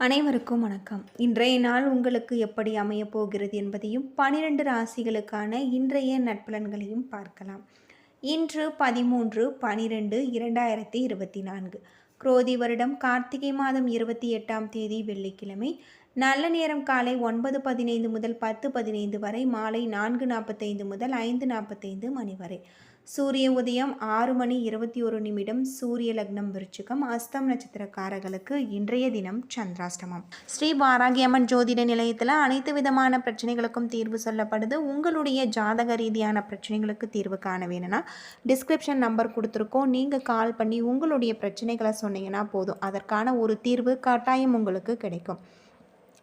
அனைவருக்கும் வணக்கம். இன்றைய நாள் உங்களுக்கு எப்படி அமையப் போகிறது என்பதையும் பனிரெண்டு ராசிகளுக்கான இன்றைய நட்பலன்களையும் பார்க்கலாம். இன்று பதிமூன்று பனிரெண்டு இரண்டாயிரத்தி இருபத்தி நான்கு. குரோதி வருடம் கார்த்திகை மாதம் இருபத்தி எட்டாம் தேதி வெள்ளிக்கிழமை. நல்ல நேரம் காலை ஒன்பது பதினைந்து முதல் பத்து பதினைந்து வரை மாலை நான்கு நாற்பத்தைந்து முதல் ஐந்து நாற்பத்தைந்து மணி வரை. சூரிய உதயம் ஆறு மணி இருபத்தி ஒரு நிமிடம் சூரிய லக்னம் விருச்சிகம் அஸ்தம் நட்சத்திரக்காரர்களுக்கு இன்றைய தினம் சந்திராஷ்டமம். ஸ்ரீ வாராகியம்மன் ஜோதிட நிலையத்தில் அனைத்து விதமான பிரச்சனைகளுக்கும் தீர்வு சொல்லப்படுது. உங்களுடைய ஜாதக ரீதியான பிரச்சனைகளுக்கு தீர்வு காண வேணும்னா டிஸ்கிரிப்ஷன் நம்பர் கொடுத்துருக்கோம். நீங்கள் கால் பண்ணி உங்களுடைய பிரச்சனைகளை சொன்னீங்கன்னா போதும். அதற்கான ஒரு தீர்வு கட்டாயம் உங்களுக்கு கிடைக்கும்.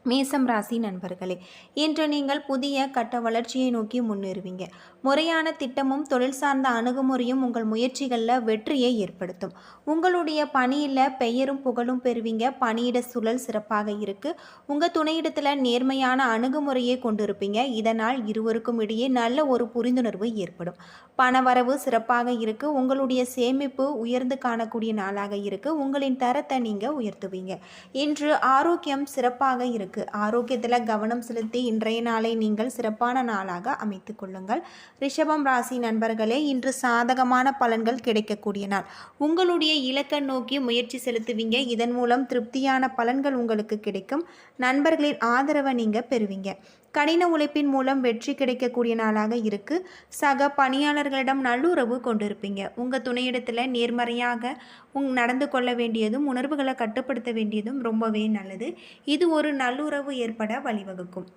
மேசம் ராசி நண்பர்களே இன்று நீங்கள் புதிய கட்ட வளர்ச்சியை நோக்கி முன்னேறுவீங்க. முறையான திட்டமும் தொழில் சார்ந்த அணுகுமுறையும் உங்கள் முயற்சிகளில் வெற்றியை ஏற்படுத்தும். உங்களுடைய பணியில் பெயரும் புகழும் பெறுவீங்க. பணியிட சூழல் சிறப்பாக இருக்கு. உங்கள் துணையிடத்தில் நேர்மையான அணுகுமுறையை கொண்டிருப்பீங்க. இதனால் இருவருக்கும் இடையே நல்ல ஒரு புரிந்துணர்வு ஏற்படும். பணவரவு சிறப்பாக இருக்கு. உங்களுடைய சேமிப்பு உயர்ந்து காணக்கூடிய நாளாக இருக்கு. உங்களின் தரத்தை நீங்கள் உயர்த்துவீங்க. இன்று ஆரோக்கியம் சிறப்பாக இருக்கு. இருக்கு. ஆரோக்கியத்தில் கவனம் செலுத்தி இன்றைய நாளை நீங்கள் சிறப்பான நாளாக அமைத்து கொள்ளுங்கள். ரிஷபம் ராசி நண்பர்களே இன்று சாதகமான பலன்கள் கிடைக்கக்கூடிய நாள். உங்களுடைய இலக்கை நோக்கி முயற்சி செலுத்துவீங்க. இதன் மூலம் திருப்தியான பலன்கள் உங்களுக்கு கிடைக்கும். நண்பர்களின் ஆதரவை நீங்கள் பெறுவீங்க. கடின உழைப்பின் மூலம் வெற்றி கிடைக்கக்கூடிய நாளாக இருக்கு. சக பணியாளர்களிடம் நல்லுறவு கொண்டிருப்பீங்க. உங்கள் துணையிடத்தில் நேர்மறையாக உங் நடந்து கொள்ள வேண்டியதும் உணர்வுகளை கட்டுப்படுத்த வேண்டியதும் ரொம்பவே நல்லது. இது ஒரு நல்லுறவு ஏற்பட வழிவகுக்கும்.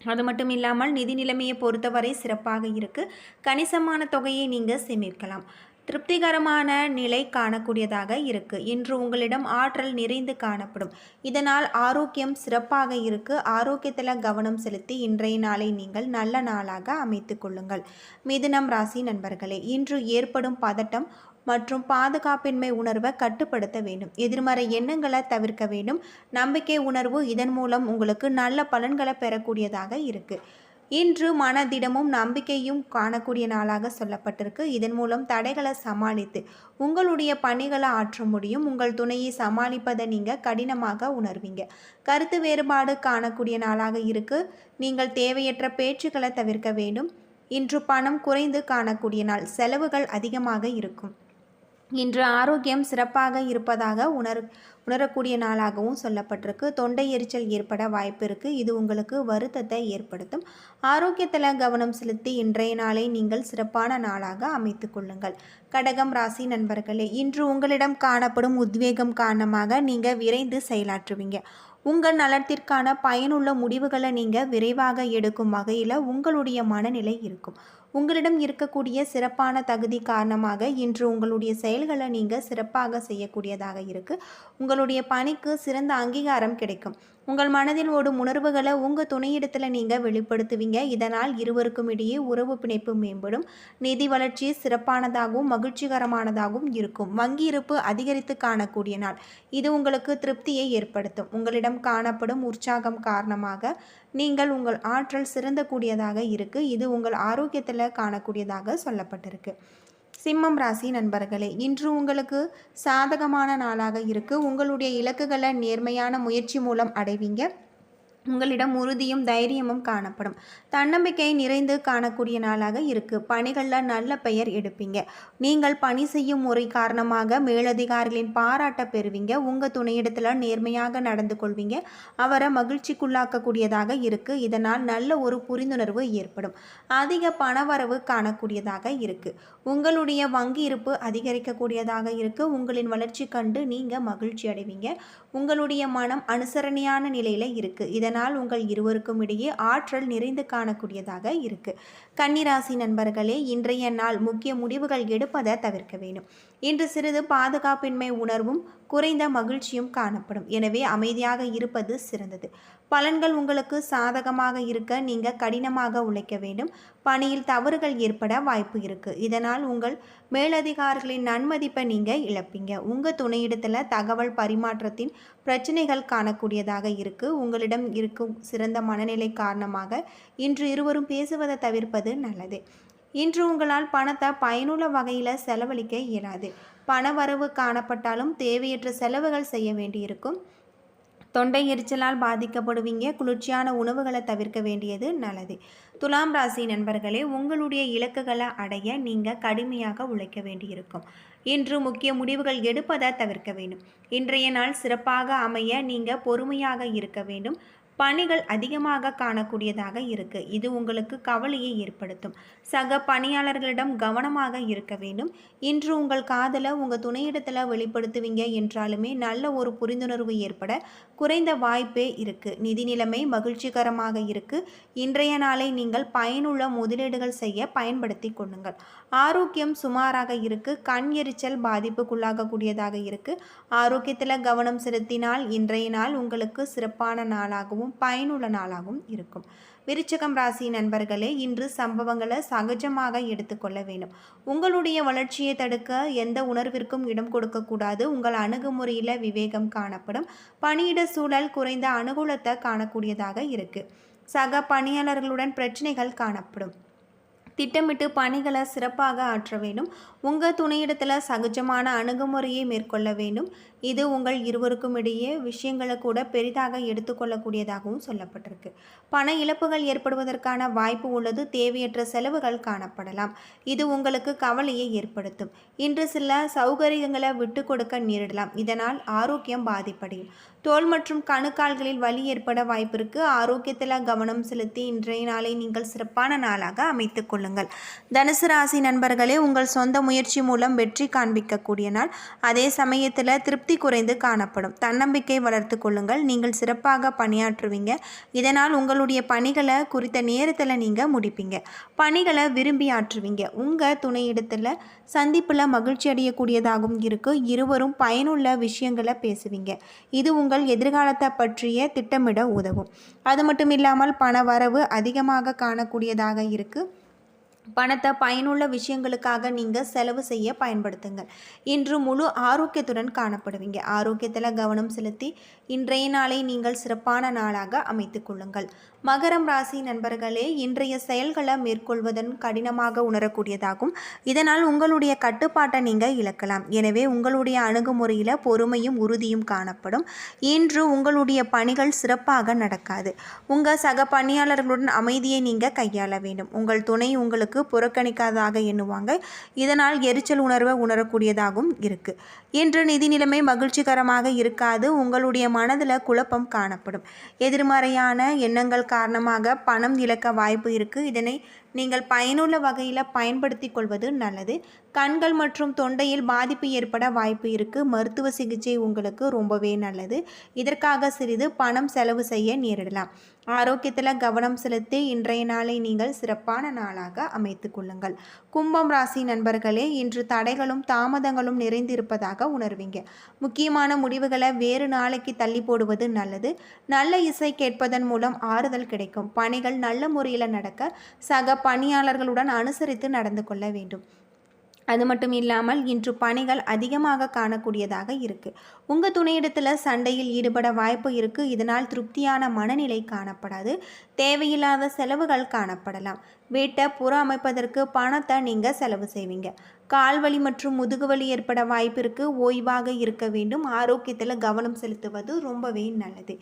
அது மட்டும் இல்லாமல் நிதி நிலைமையை பொறுத்தவரை சிறப்பாக இருக்குது கணிசமான தொகையை நீங்கள் சேமிக்கலாம். திருப்திகரமான நிலை காணக்கூடியதாக இருக்கு. இன்று உங்களிடம் ஆற்றல் நிறைந்து காணப்படும். இதனால் ஆரோக்கியம் சிறப்பாக இருக்கு. ஆரோக்கியத்தில் கவனம் செலுத்தி இன்றைய நாளை நீங்கள் நல்ல நாளாக அமைத்து கொள்ளுங்கள். மிதுனம் ராசி நண்பர்களே இன்று ஏற்படும் பதட்டம் மற்றும் பாதுகாப்பின்மை உணர்வை கட்டுப்படுத்த வேண்டும். எதிர்மறை எண்ணங்களை தவிர்க்க வேண்டும். நம்பிக்கை உணர்வு இதன் மூலம் உங்களுக்கு நல்ல பலன்களை பெறக்கூடியதாக இருக்குது இன்று மனதிடமும் நம்பிக்கையும் காணக்கூடிய நாளாக சொல்லப்பட்டிருக்கு. இதன் மூலம் தடைகளை சமாளித்து உங்களுடைய பணிகளை ஆற்ற முடியும். உங்கள் துணையை சமாளிப்பதை நீங்கள் கடினமாக உணர்வீங்க. கருத்து வேறுபாடு காணக்கூடிய நாளாக இருக்கு. நீங்கள் தேவையற்ற பேச்சுக்களை தவிர்க்க வேண்டும். இன்று பணம் குறைந்து காணக்கூடிய நாள். செலவுகள் அதிகமாக இருக்கும். இன்று ஆரோக்கியம் சிறப்பாக இருப்பதாக உணர் உணரக்கூடிய நாளாகவும் சொல்லப்பட்டிருக்கு. தொண்டை எரிச்சல் ஏற்பட வாய்ப்பு இருக்குது இது உங்களுக்கு வருத்தத்தை ஏற்படுத்தும். ஆரோக்கியத்தில் கவனம் செலுத்தி இன்றைய நாளை நீங்கள் சிறப்பான நாளாக அமைத்து கொள்ளுங்கள். கடகம் ராசி நண்பர்களே இன்று உங்களிடம் காணப்படும் உத்வேகம் காரணமாக நீங்கள் விரைந்து செயலாற்றுவீங்க. உங்கள் நலத்திற்கான பயனுள்ள முடிவுகளை நீங்கள் விரைவாக எடுக்கும் வகையில் உங்களுடைய மனநிலை இருக்கும். உங்களிடம் இருக்கக்கூடிய சிறப்பான தகுதி காரணமாக இன்று உங்களுடைய செயல்களை நீங்கள் சிறப்பாக செய்யக்கூடியதாக இருக்குது உங்களுடைய பணிக்கு சிறந்த அங்கீகாரம் கிடைக்கும். உங்கள் மனதில் ஓடும் உணர்வுகளை உங்கள் துணையிடத்தில் நீங்கள் வெளிப்படுத்துவீங்க. இதனால் இருவருக்கும் இடையே உறவு பிணைப்பு மேம்படும். நிதி வளர்ச்சி சிறப்பானதாகவும் மகிழ்ச்சிகரமானதாகவும் இருக்கும். வங்கி இருப்பு அதிகரித்து காணக்கூடிய நாள். இது உங்களுக்கு திருப்தியை ஏற்படுத்தும். உங்களிடம் காணப்படும் உற்சாகம் காரணமாக நீங்கள் உங்கள் ஆற்றல் சிறந்தக்கூடியதாக இருக்குது இது உங்கள் ஆரோக்கியத்தில் காணக்கூடியதாக சொல்லப்பட்டிருக்கு. சிம்மம் ராசி நண்பர்களே இன்று உங்களுக்கு சாதகமான நாளாக இருக்குது உங்களுடைய இலக்குகளை நேர்மையான முயற்சி மூலம் அடைவீங்க. உங்களிடம் உறுதியும் தைரியமும் காணப்படும். தன்னம்பிக்கை நிறைந்து காணக்கூடிய நாளாக இருக்கு. பணிகளில் நல்ல பெயர் எடுப்பீங்க. நீங்கள் பணி செய்யும் முறை காரணமாக மேலதிகாரிகளின் பாராட்ட பெறுவீங்க. உங்கள் துணையிடத்தில் நேர்மையாக நடந்து கொள்வீங்க. அவரை மகிழ்ச்சிக்குள்ளாக்கக்கூடியதாக இருக்கு. இதனால் நல்ல ஒரு புரிந்துணர்வு ஏற்படும். அதிக பணவரவு காணக்கூடியதாக இருக்கு. உங்களுடைய வங்கி இருப்பு அதிகரிக்கக்கூடியதாக இருக்கு. உங்களின் வளர்ச்சி கண்டு நீங்கள் மகிழ்ச்சி அடைவீங்க. உங்களுடைய மனம் அனுசரணையான நிலையில் இருக்கு. இதனால் இதனால் உங்கள் இருவருக்கும் இடையே ஆற்றல் நிறைந்து காணக்கூடியதாக இருக்கு. கன்னிராசி நண்பர்களே இன்றைய நாள் முக்கிய முடிவுகள் எடுப்பதை தவிர்க்க வேண்டும். இன்று சிறிது பாதுகாப்பின்மை உணர்வும் குறைந்த மகிழ்ச்சியும் காணப்படும். எனவே அமைதியாக இருப்பது சிறந்தது. பலன்கள் உங்களுக்கு சாதகமாக இருக்க நீங்கள் கடினமாக உழைக்க வேண்டும். பணியில் தவறுகள் ஏற்பட வாய்ப்பு இருக்குது இதனால் உங்கள் மேலதிகாரிகளின் நன்மதிப்பை நீங்கள் இழப்பீங்க. உங்கள் துணையிடத்தில் தகவல் பரிமாற்றத்தின் பிரச்சனைகள் காணக்கூடியதாக இருக்குது உங்களிடம் இருக்கும் சிறந்த மனநிலை காரணமாக இன்று இருவரும் பேசுவதை தவிர்ப்பது நல்லது. இன்று உங்களால் பணத்தை பயனுள்ள வகையில் செலவழிக்க இயலாது. பண வரவு காணப்பட்டாலும் தேவையற்ற செலவுகள் செய்ய வேண்டியிருக்கும். தொண்டை எரிச்சலால் பாதிக்கப்படுவீங்க. குளிர்ச்சியான உணவுகளை தவிர்க்க வேண்டியது நல்லது. துலாம் ராசி நண்பர்களே உங்களுடைய இலக்குகளை அடைய நீங்கள் கடுமையாக உழைக்க வேண்டியிருக்கும். இன்று முக்கிய முடிவுகள் எடுப்பதை தவிர்க்க வேண்டும். இன்றைய நாள் சிறப்பாக அமைய நீங்கள் பொறுமையாக இருக்க வேண்டும். பணிகள் அதிகமாக காணக்கூடியதாக இருக்கு. இது உங்களுக்கு கவலையை ஏற்படுத்தும். சக பணியாளர்களிடம் கவனமாக இருக்க வேண்டும். இன்று உங்கள் காதலை உங்கள் துணையிடத்தில் வெளிப்படுத்துவீங்க என்றாலுமே நல்ல ஒரு புரிந்துணர்வு ஏற்பட குறைந்த வாய்ப்பே இருக்கு. நிதி நிலைமை மகிழ்ச்சிகரமாக இருக்கு. இன்றைய நாளை நீங்கள் பயனுள்ள முதலீடுகள் செய்ய பயன்படுத்தி கொள்ளுங்கள். ஆரோக்கியம் சுமாராக இருக்கு. கண் எரிச்சல் பாதிப்புக்குள்ளாகக்கூடியதாக இருக்கு. ஆரோக்கியத்தில் கவனம் செலுத்தினால் இன்றைய நாள் உங்களுக்கு சிறப்பான நாளாகவும் நாளாகவும் பயனுள்ள நாளாகவும் இருக்கும். விருச்சகம் ராசி நண்பர்களே இன்று சம்பவங்களை சகஜமாக எடுத்துக்கொள்ள வேண்டும். உங்களுடைய வளர்ச்சியை தடுக்க எந்த உணர்விற்கும் இடம் கொடுக்கக்கூடாது. உங்கள் அணுகுமுறையில் விவேகம் காணப்படும். பணியிட சூழல் குறைந்த அனுகூலத்தை காணக்கூடியதாக இருக்குது சக பணியாளர்களுடன் பிரச்சனைகள் காணப்படும். திட்டமிட்டு பணிகளை சிறப்பாக ஆற்ற வேண்டும். உங்கள் துணையிடத்தில் சகஜமான அணுகுமுறையை மேற்கொள்ள வேண்டும். இது உங்கள் இருவருக்கும் இடையே விஷயங்களை கூட பெரிதாக எடுத்துக்கொள்ளக்கூடியதாகவும் சொல்லப்பட்டிருக்கு. பண இழப்புகள் ஏற்படுவதற்கான வாய்ப்பு உள்ளது. தேவையற்ற செலவுகள் காணப்படலாம். இது உங்களுக்கு கவலையை ஏற்படுத்தும். இன்று சில சௌகரியங்களை விட்டு கொடுக்க நேரிடலாம். இதனால் ஆரோக்கியம் பாதிப்படையும். தோல் மற்றும் கணுக்கால்களில் வலி ஏற்பட வாய்ப்பிருக்கு. ஆரோக்கியத்தில் கவனம் செலுத்தி இன்றைய நாளை நீங்கள் சிறப்பான நாளாக அமைத்துக் கொள்ளுங்கள். தனுசு ராசி நண்பர்களே உங்கள் சொந்த முயற்சி மூலம் வெற்றி காண்பிக்கக்கூடிய நாள். அதே சமயத்தில் திருப்தி குறைந்து காணப்படும். தன்னம்பிக்கை வளர்த்து கொள்ளுங்கள். நீங்கள் சிறப்பாக பணியாற்றுவீங்க. இதனால் உங்களுடைய பணிகளை குறித்த நேரத்தில் நீங்கள் முடிப்பீங்க. பணிகளை விரும்பி ஆற்றுவீங்க. உங்கள் துணையிடத்தில் சந்திப்பில் மகிழ்ச்சி அடையக்கூடியதாகவும் இருக்குது இருவரும் பயனுள்ள விஷயங்களை பேசுவீங்க. இது உங்கள் எதிர்காலத்தை பற்றிய திட்டமிட உதவும். அது மட்டும் இல்லாமல் பண வரவு அதிகமாக காணக்கூடியதாக இருக்குது பணத்தை பயனுள்ள விஷயங்களுக்காக நீங்கள் செலவு செய்ய பயன்படுத்துங்கள். இன்று முழு ஆரோக்கியத்துடன் காணப்படுவீங்க. ஆரோக்கியத்தில் கவனம் செலுத்தி இன்றைய நாளை நீங்கள் சிறப்பான நாளாக அமைத்து கொள்ளுங்கள். மகரம் ராசி நண்பர்களே இன்றைய செயல்களை மேற்கொள்வதன் கடினமாக உணரக்கூடியதாகும். இதனால் உங்களுடைய கட்டுப்பாட்டை நீங்கள் இழக்கலாம். எனவே உங்களுடைய அணுகுமுறையில் பொறுமையும் உறுதியும் காணப்படும். இன்று உங்களுடைய பணிகள் சிறப்பாக நடக்காது. உங்கள் சக பணியாளர்களுடன் அமைதியை நீங்கள் கையாள வேண்டும். உங்கள் துணை உங்களுக்கு புறக்கணிக்காததாக எண்ணுவாங்க. இதனால் எரிச்சல் உணர்வை உணரக்கூடியதாகவும் இருக்குது இன்று நிதி நிலைமை மகிழ்ச்சிகரமாக இருக்காது. உங்களுடைய மனதில் குழப்பம் காணப்படும். எதிர்மறையான எண்ணங்கள் காரணமாக பணம் இழக்க வாய்ப்பு இருக்குது இதனை நீங்கள் பயனுள்ள வகையில் பயன்படுத்தி கொள்வது நல்லது. கண்கள் மற்றும் தொண்டையில் பாதிப்பு ஏற்பட வாய்ப்பு இருக்குது மருத்துவ சிகிச்சை உங்களுக்கு ரொம்பவே நல்லது. இதற்காக சிறிது பணம் செலவு செய்ய நேரிடலாம். ஆரோக்கியத்தில் கவனம் செலுத்தி இன்றைய நாளை நீங்கள் சிறப்பான நாளாக அமைத்து கொள்ளுங்கள். கும்பம் ராசி நண்பர்களே இன்று தடைகளும் தாமதங்களும் நிறைந்திருப்பதாக உணர்வீங்க. முக்கியமான முடிவுகளை வேறு நாளைக்கு தள்ளி போடுவது நல்லது. நல்ல இசை கேட்பதன் மூலம் ஆறுதல் கிடைக்கும். பணிகள் நல்ல முறையில் நடக்க சக பணியாளர்களுடன் அனுசரித்து நடந்து கொள்ள வேண்டும். அது மட்டும் இல்லாமல் இன்று பணிகள் அதிகமாக காணக்கூடியதாக இருக்குது உங்கள் துணையிடத்தில் சண்டையில் ஈடுபட வாய்ப்பு இருக்குது இதனால் திருப்தியான மனநிலை காணப்படாது. தேவையில்லாத செலவுகள் காணப்படலாம். வீட்டை புற அமைப்பதற்கு பணத்தை நீங்கள் செலவு செய்வீங்க. கால்வலி மற்றும் முதுகுவலி ஏற்பட வாய்ப்பு இருக்குது ஓய்வாக இருக்க வேண்டும். ஆரோக்கியத்தில் கவனம் செலுத்துவது ரொம்பவே நல்லது.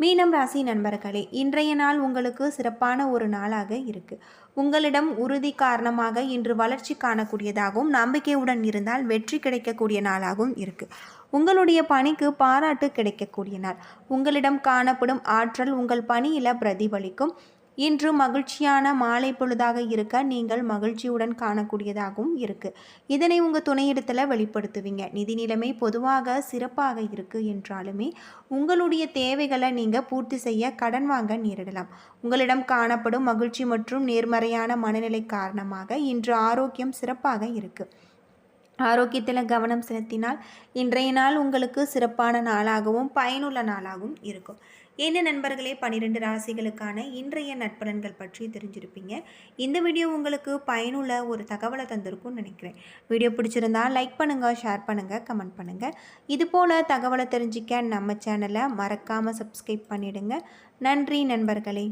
மீனம் ராசி நண்பர்களே இன்றைய நாள் உங்களுக்கு சிறப்பான ஒரு நாளாக இருக்குது உங்களிடம் உறுதி காரணமாக இன்று வளர்ச்சி காணக்கூடியதாகவும் நம்பிக்கையுடன் இருந்தால் வெற்றி கிடைக்கக்கூடிய நாளாகவும் இருக்குது உங்களுடைய பணிக்கு பாராட்டு கிடைக்கக்கூடிய நாள். உங்களிடம் காணப்படும் ஆற்றல் உங்கள் பணியில் பிரதிபலிக்கும். இன்று மகிழ்ச்சியான மாலை பொழுதாக இருக்க நீங்கள் மகிழ்ச்சியுடன் காணக்கூடியதாகவும் இருக்குது இதனை உங்கள் துணையிடத்தில் வெளிப்படுத்துவீங்க. நிதி நிலைமை பொதுவாக சிறப்பாக இருக்கு என்றாலுமே உங்களுடைய தேவைகளை நீங்கள் பூர்த்தி செய்ய கடன் வாங்க நேரிடலாம். உங்களிடம் காணப்படும் மகிழ்ச்சி மற்றும் நேர்மறையான மனநிலை காரணமாக இன்று ஆரோக்கியம் சிறப்பாக இருக்குது ஆரோக்கியத்தில் கவனம் செலுத்தினால் இன்றைய நாள் உங்களுக்கு சிறப்பான நாளாகவும் பயனுள்ள நாளாகவும் இருக்கும். என்ன நண்பர்களே? பன்னிரெண்டு ராசிகளுக்கான இன்றைய நட்பலன்கள் பற்றி தெரிஞ்சிருப்பீங்க. இந்த வீடியோ உங்களுக்கு பயனுள்ள ஒரு தகவலை தந்திருக்கும்னு நினைக்கிறேன். வீடியோ பிடிச்சிருந்தா லைக் பண்ணுங்கள் ஷேர் பண்ணுங்கள் கமெண்ட் பண்ணுங்கள் இது போல் தகவலை தெரிஞ்சிக்க நம்ம சேனலை மறக்காமல் சப்ஸ்கிரைப் பண்ணிவிடுங்க நன்றி நண்பர்களே.